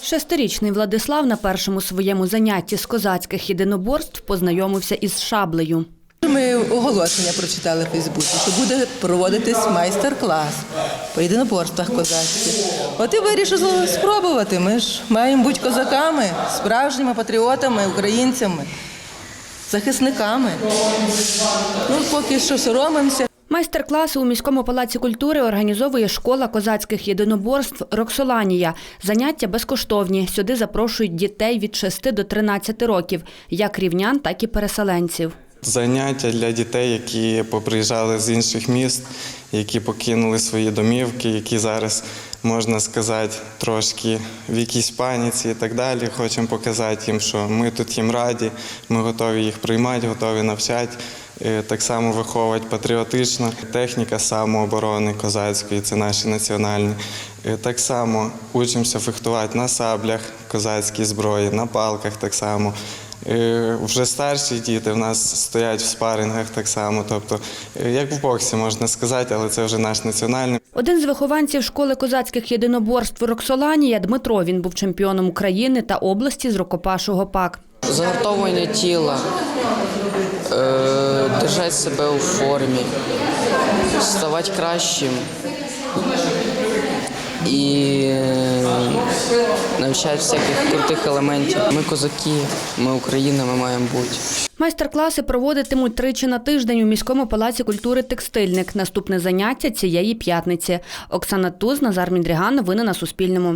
Шестирічний Владислав на першому своєму занятті з козацьких єдиноборств познайомився із шаблею. Ми оголошення прочитали в Фейсбуці, що буде проводитись майстер-клас по єдиноборствах козацьких. От і вирішили спробувати. Ми ж маємо бути козаками, справжніми патріотами, українцями, захисниками. Ну, поки що соромимося. Майстер-класи у міському палаці культури організовує школа козацьких єдиноборств Роксоланія. Заняття безкоштовні. Сюди запрошують дітей від 6 до 13 років, як рівнян, так і переселенців. Заняття для дітей, які поприїжджали з інших міст, які покинули свої домівки, які зараз, можна сказати, трошки в якійсь паніці і так далі. Хочемо показати їм, що ми тут їм раді, ми готові їх приймати, готові навчати. Е, Так само виховувати патріотично. Техніка самооборони козацької, це наші національні. Е, Так само учимося фехтувати на саблях козацькій зброї, на палках так само. Е, Вже старші діти в нас стоять в спарингах так само. Тобто, як в боксі можна сказати, але це вже наш національний. Один з вихованців школи козацьких єдиноборств Роксоланія Дмитро. Він був чемпіоном України та області з рукопашу гопак. Загартовування тіла, держати себе у формі, ставати кращим і е, навчати всяких крутих елементів. Ми козаки, ми Україна, ми маємо бути. Майстер-класи проводитимуть тричі на тиждень у міському палаці культури Текстильник. Наступне заняття цієї п'ятниці. Оксана Туз, Назар Мідріган. Новини на Суспільному.